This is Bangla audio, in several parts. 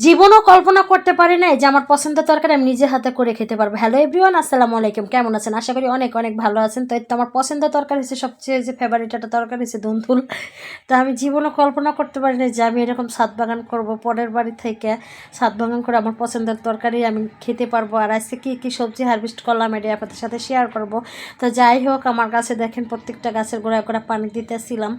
জীবনও কল্পনা করতে পারি নাই যে আমার পছন্দের তরকারি আমি নিজে হাতে করে খেতে পারব। হ্যালো এভরিওয়ান আসসালামু আলাইকুম। কেমন আছেন? আশা করি অনেক অনেক ভালো আছেন। তো তো আমার পছন্দের তরকারি হচ্ছে সবচেয়ে যে ফেভারিট একটা তরকারি হচ্ছে দুনতুল তো আমি জীবনও কল্পনা করতে পারি নাই যে আমি এরকম সাত বাগান করব পরের বাড়ি থেকে। সাত বাগান করে আমার পছন্দের তরকারি আমি খেতে পারব। আর আজকে কী কী সবজি হারভেস্ট করলাম এটা আপনাদের সাথে শেয়ার করব। তো যাই হোক, আমার গাছে দেখেন প্রত্যেকটা গাছের গোড়ায় করে পানি দিতেছিলাম।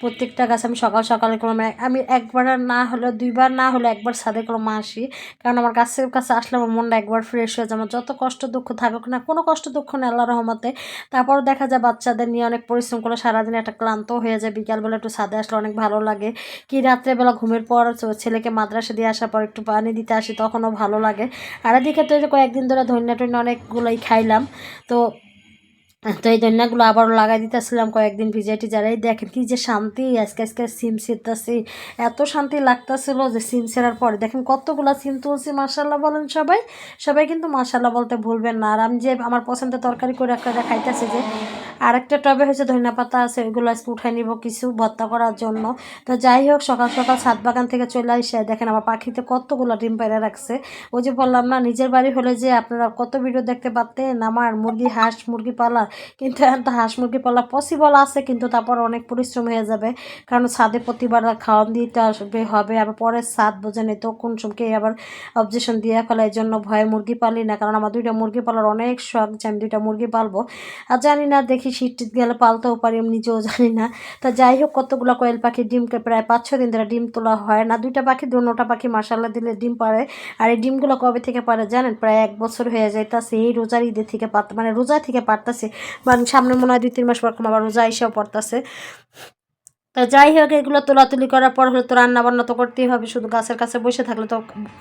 প্রত্যেকটা গাছ আমি সকাল সকালে করলাম আমি একবার না হলে দুইবার না হলে একবার ছাদে করলাম আসি কারণ আমার গাছের কাছে আসলে আমার মনটা একবার ফ্রেশ হয়ে যায়। আমার যত কষ্ট দুঃখ থাকুক না কোনো কষ্ট দুঃখ নেই আল্লাহ রহমতে। তারপর দেখা যায় বাচ্চাদের নিয়ে অনেক পরিশ্রম করে সারাদিন একটা ক্লান্ত হয়ে যায়। বিকালবেলা একটু ছাদে আসলে অনেক ভালো লাগে। কি রাত্রেবেলা ঘুমের পর ছেলেকে মাদ্রাসা দিয়ে আসার পর একটু পানি দিতে আসি তখনও ভালো লাগে। আর এদিকে তো কয়েকদিন ধরে ধন্যা টন্য অনেকগুলোই খাইলাম। তো তো এই ধন্যাগুলো আবারও লাগাই দিতেছিলাম কয়েকদিন ভিজাইটি যারাই দেখেন, কি যে শান্তি, আজকে আজকে সিম ছিটতেছি এত শান্তি লাগতেছিল যে সিম ছেড়ার পরে। দেখেন কতগুলো সিম তুলছি মাসাল্লাহ বলেন সবাই। সবাই কিন্তু মাসাল্লাহ বলতে ভুলবেন না। আর আমি যে আমার পছন্দের তরকারি করে একটা খাইতেছি যে আরেকটা টবে হয়েছে, ধনিয়া পাতা আছে, ওইগুলো আজকে উঠাই নিব কিছু ভর্তা করার জন্য। তো যাই হোক, সকাল সকাল ছাদ বাগান থেকে চলে আসে, দেখেন আমার পাখিতে কতগুলো ডিম পেড়ে রাখছে। ওই যে বললাম না, নিজের বাড়ি হলে যে আপনারা কত ভিডিও দেখতে পারতেন, আমার মুরগি, হাঁস মুরগি পালা, কিন্তু এখন তো হাঁস মুরগি পালা পসিবল আছে, কিন্তু তারপর অনেক পরিশ্রম হয়ে যাবে। কারণ ছাদে প্রতিবার খাওয়ান দিতে আসবে, হবে, আবার পরে ছাদ বোঝেনি তো কোন সমকে আবার অবজেকশন দিয়ে ফেলে, এই জন্য ভয়ে মুরগি পালি না। কারণ আমার দুইটা মুরগি পালার অনেক শখ যে আমি দুইটা মুরগি পালবো। আর জানি না, দেখি শীত টিত গেলে পালতেও পারি, আমি নিজেও জানি না। তা যাই হোক, কতগুলো কোয়েল পাখি ডিমকে প্রায় পাঁচ ছ দিন ধরে ডিম তোলা হয় না। দুইটা পাখি দু দুটা পাখি মাসাল্লা দিলে ডিম পারে। আর এই ডিমগুলো কবে থেকে পারে জানেন? প্রায় এক বছর হয়ে যাইতাছে। এই রোজার ঈদের থেকে পাত মানে রোজা থেকে পারতাছে। মানে সামনে মনে হয় দুই, তিন মাস পর আবার রোজা এসেও পড়তাছে। তো যাই হোক এগুলো তোলাতুলি করার পর হলে তো রান্নাবান্না তো করতেই হবে। শুধু গাছের কাছে বসে থাকলে তো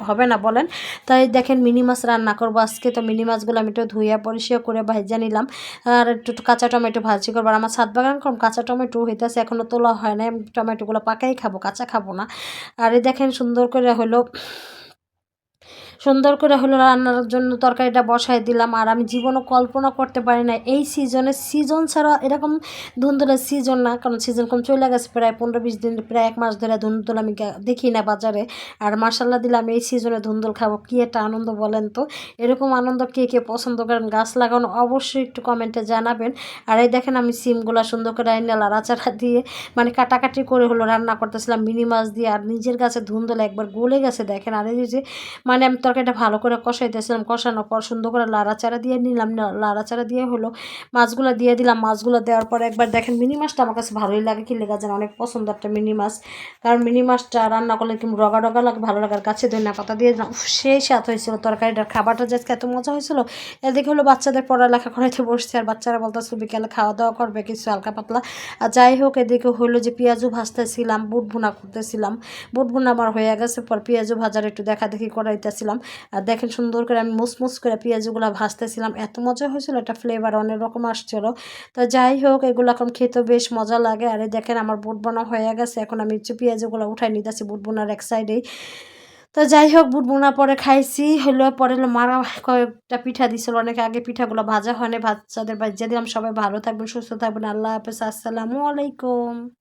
হবে না বলেন। তাই দেখেন মিনি মাছ রান্না করব আজকে। তো মিনি মাছগুলো আমি একটু ধুইয়া পরিষ্কার করে ভাজিয়া নিলাম। আর একটু কাঁচা টমেটো ভাজি করব। আর আমার ছাদ বাগান কম কাঁচা টমেটো হইতেছে এখনও তোলা হয় না টমেটোগুলো পাকাই খাব, কাঁচা খাব না। আর এই দেখেন সুন্দর করে হলো সুন্দর করে হলো রান্নার জন্য তরকারিটা বসাই দিলাম। আর আমি জীবনও কল্পনা করতে পারি না, এই সিজনে সিজন ছাড়া এরকম ধুন্দুলের সিজন না, কারণ সিজন কম চলে গেছে প্রায় পনেরো বিশ দিন, প্রায় এক মাস ধরে ধুন্দুল আমি দেখি না বাজারে। আর মার্শাল্লাহ দিলাম এই সিজনে ধুন্দুল খাব, কী একটা আনন্দ বলেন তো? এরকম আনন্দ কে কে পছন্দ করেন, গাছ লাগানো অবশ্যই একটু কমেন্টে জানাবেন। আর এই দেখেন আমি সিমগুলো সুন্দর করে আইনা লাড়াচাড়া দিয়ে মানে কাটাকাটি করে হলো রান্না করতেছিলাম, মিনি মাছ দিয়ে। আর নিজের গাছে ধুন্দুল একবার গলে গেছে, দেখেন। আর এই যে মানে আমি তরকারিটা ভালো করে কষাইতেছিলাম, কষানোর পর সুন্দর করে লাড়াচাড়া দিয়ে নিলাম লাড়াচাড়া দিয়ে হলো মাছগুলো দিয়ে দিলাম। মাছগুলো দেওয়ার পর একবার দেখেন মিনি মাছটা আমার কাছে ভালোই লাগে কি লেগে যেন অনেক পছন্দ একটা মিনি মাছ। কারণ মিনি মাছটা রান্না করলে কিন্তু রগা রগা লাগে, ভালো লাগে। আর কাছে ধনিয়া পাতা দিয়ে সেই স্বাদ হয়েছিল তরকারিটার। খাবারটা যে এত মজা হয়েছিল, এদিকে হলো বাচ্চাদের পড়ালেখা করাইতে বসছে, আর বাচ্চারা বলতেছিল বিকেলে খাওয়া দাওয়া করবে কিছু হালকা পাতলা। আর যাই হোক, এদিকে হলো যে পেঁয়াজু ভাজতেছিলাম বুট ভুনা করতেছিলাম। বুট ভুনা আমার হয়ে গেছে, পর পেঁয়াজু ভাজার একটু দেখা দেখি করাইতেছিলাম। আর দেখেন সুন্দর করে আমি মুসমুস করে পেঁয়াজগুলো ভাজতেছিলাম। এত মজা হয়েছিল, একটা ফ্লেভার অনেক রকম আসছিল। তো যাই হোক, এগুলো এখন খেতে বেশ মজা লাগে। আর দেখেন আমার বুট বোনা হয়ে গেছে, এখন আমি পেঁয়াজগুলো উঠাই নিতেছি বুট বোনার এক সাইডেই তো যাই হোক বুট বোনা পরে খাইছি হলো পরে মারা কয়েকটা পিঠা দিছিল। অনেক আগে পিঠাগুলো ভাজা হয় না বাচ্চাদের বাচ্চা দিলাম সবাই ভালো থাকবেন, সুস্থ থাকবেন। আল্লাহ হাফেজ, আসসালামু আলাইকুম।